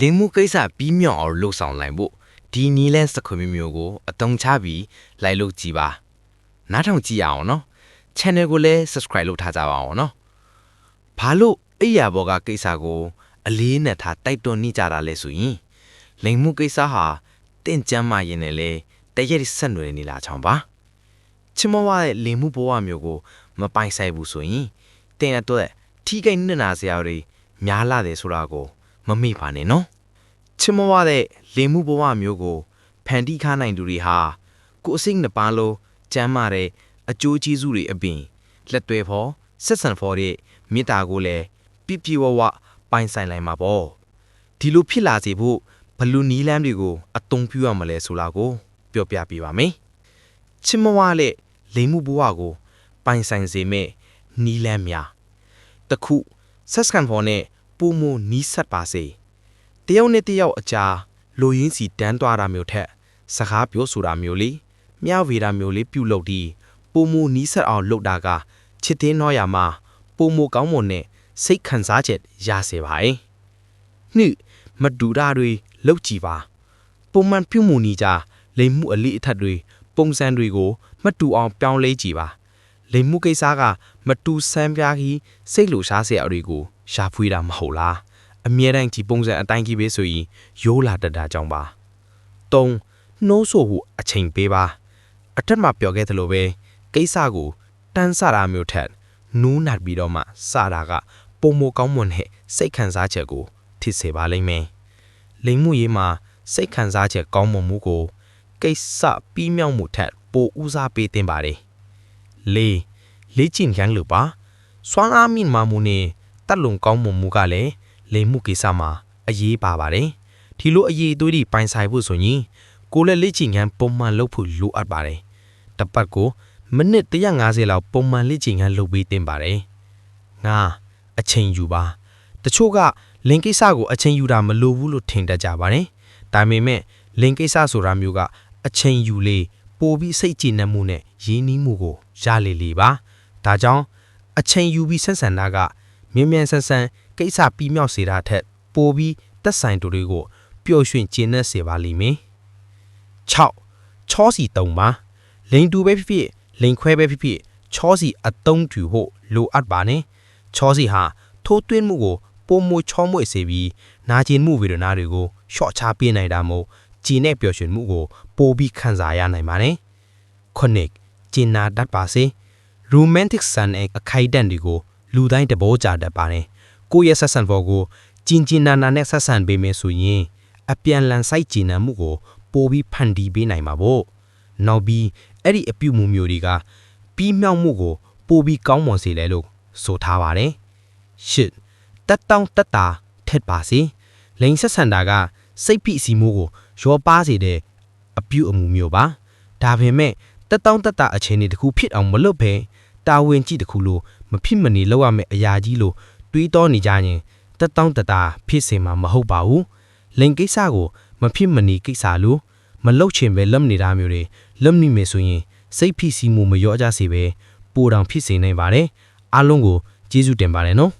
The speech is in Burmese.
လင်မှုကိစ္စပြီးမြောက်အောင်လှုပ်ဆောင်နိုင်ဖို့ဒီနီလန်းစခွေမျိုးမျိုးကိုအတုံးချပြီးလိုက်လို့ကြည်ပါနားထောင်ကြည့်ရအောင်နော် channel ကိုလည်း subscribe လုပ်ထားကြပါအောင်နော်ဘာလို့အိယာဘော်ကကိစ္စကို အလေးနဲ့ထားတိုက်တွန်းနေကြတာလဲဆိုရင်လိမ်မှုကိစ္စဟာတင့်ကြမ်းမှရင်လည်းလေတရက်ဆက်နွယ်နေလာချောင်းပါချမဝရဲ့လိမ်မှုဘဝမျိုးကို မပိုင်ဆိုင်ဘူးဆိုရင်တင်အတွက်ထိခိုက်နစ်နာစရာတွေများလာတယ်ဆိုတာကို မမေ့ပါနဲ့နော်ချမဝတဲ့လိမ်မှုဘဝမျိုးကိုဖန်တီးခါနိုင်သူတွေဟာကိုယ်အစိတ်နှစ်ပါးလုံးကျမ်းမာတဲ့အကျိုးကျေးဇူးတွေအပြင်လက်တွေဖို့ဆက်ဆံဖို့တဲ့မေတ္တာကိုလည်းပြပြဝဝပိုင်ဆိုင်နိုင်မှာပေါ့ဒီလိုဖြစ်လာစေဖို့ဘလူနီလန်းတွေကိုအသုံးပြုရမလဲဆိုတာကို ပြောပြပေးပါမယ်ချစ်မဝတဲ့လိမ်မှုဘဝကို ပိုင်ဆိုင်စေမဲ့နီလန်းများတခုဆက်ဆံဖို့နဲ့ ပုံမနီးဆက်ပါစေတယောက်နဲ့တယောက်အကြားလိုရင်းစီတန်းသွားတာမျိုးထက်စကားပြောဆိုတာမျိုးလေးမျှဝေတာမျိုးလေးပြုလုပ်ပြီးပုံမနီးဆက်အောင်လုပ်တာကချစ်သေးနှောရမှာပုံမကောင်းမွန်တဲ့စိတ်ခံစားချက်ရစေပါ යි ။နှစ်မဒူတာတွေလောက်ကြည့်ပါပုံမှန်ပြုမှုနေကြလိမ်မှုအလေးအထက်တွေပုံစံတွေကို မတူအောင်ပြောင်းလဲကြည့်ပါလိမ်မှုကိစ္စက မတူဆန်းပြားကြီးစိတ်လိုရှားစရာတွေကို ရှာဖွေတာမဟုတ်လားအမြဲတမ်းဒီပုံစံအတိုင်းကြီးပဲဆိုရင်ရိုးလာတတ်တာကြောင့်ပါ၃နှိုးဆိုဟုအချိန်ပေးပါ အထက်မှာပြောခဲ့သလိုပဲကိစ္စကိုတန်းဆတာမျိုးထက်နူးနတ်ပြီးတော့မှစတာကပုံမကောင်းမွန်တဲ့စိတ်ခံစားချက်ကိုထစ်စေပါလိမ့်မယ်လိမ်မှုရေးမှာစိတ်ခံစားချက်ကောင်းမွန်မှုကိုကိစ္စပြီးမြောက်မှုထက်ပိုဦးစားပေးသင့်ပါတယ်၄လေ့ကျင့်ခန်းလိုပါစွမ်းအားမြင့်မားမှုနဲ့ တက်လုံကောင်းမွန်မှုကလည်းလိမ်မှုကိစ္စမှာအရေးပါပါတယ်ဒီလိုအရေးအသွေးတွေပိုင်ဆိုင်ဖို့ဆိုရင်ကိုယ်လက်လေ့ကျင့်ခန်းပုံမှန်လုပ်ဖို့လိုအပ်ပါတယ်တစ်ပတ်ကိုမိနစ်150လောက်ပုံမှန်လေ့ကျင့်ခန်းလုပ်ပေးသင့်ပါတယ်ငါအချိန်ယူပါတချို့ကလင်ကိစ္စကိုအချိန်ယူတာမလိုဘူးလို့ထင်တတ်ကြပါတယ်ဒါပေမဲ့လင်ကိစ္စဆိုတာမျိုးကအချိန်ယူလေပိုပြီးစိတ်ကြည်နက်မှုနဲ့ရင်းနှီးမှုကိုရလေလေပါဒါကြောင့်အချိန်ယူပြီးဆက်ဆံတာက မြင်မြန်ဆန်ဆန်ကိစ္စပြီးမြောက်စေတာထက် ပိုပြီးတက်ဆိုင်တူတွေကိုပျော်ရွှင်ကျဉ်းစေပါလိမ့်မယ်6ချောစီတုံပါလိန်တူပဲဖြစ်ဖြစ်လိန်ခွဲပဲဖြစ်ဖြစ်ချောစီအတုံးတူဖို့လိုအပ်ပါနဲ့ချောစီဟာထိုးသွင်းမှုကိုပုံမချောမွေ့စေပြီးနာကျင်မှုဝေဒနာတွေကိုရှော့ချပေးနိုင်တာမို့ကြည်နဲ့ပျော်ရွှင်မှုကိုပိုပြီးခံစားရနိုင်ပါတယ်။ Connect ကျင်နာတတ်ပါစေ romantic sun အခိုက်အတန့်တွေကို လူတိုင်းတဘောကြတတ်ပါတယ်။ကိုယ့်ရဲ့ဆက်ဆံဖို့ကိုကျင်ကျင်နာနာနဲ့ဆက်ဆံပေးမယ်ဆိုရင်အပြန်လန်စိုက်ကျင်နာမှုကိုပိုပြီးဖန်တီးပေးနိုင်မှာပေါ့။နောက်ပြီးအဲ့ဒီအပြုမှုမျိုးတွေကပြီးမြောက်မှုကိုပိုပြီးကောင်းမွန်စေလဲလို့ဆိုထားပါတယ်။ shit တက်တောင့်တက်တာထက်ပါစေလိန်ဆက်ဆန်တာကစိတ်ဖိစီမှုကိုရောပါစေတဲ့အပြုအမူမျိုးပါဒါပေမဲ့တက်တောင့်တက်တာအခြေအနေတစ်ခုဖြစ်အောင်မလုပ်ဘဲတာဝန်ကြီးတစ်ခုလို မဖြစ်မနေလုပ်ရမယ့်အရာကြီးလိုတွေးတောနေကြရင်တက်တောင့်တက်တာဖြစ်စေမှာမဟုတ်ပါဘူးလိန်ကိစ္စကိုမဖြစ်မနေကိစ္စလိုမလုတ်ချင်ပဲ lâm နေတာမျိုးတွေ lâm မိမယ်ဆိုရင်စိတ်ဖိစီးမှုမရောကြစေပဲပိုတောင်ဖြစ်စေနိုင်ပါတယ်အားလုံးကိုကျေးဇူးတင်ပါတယ်နော်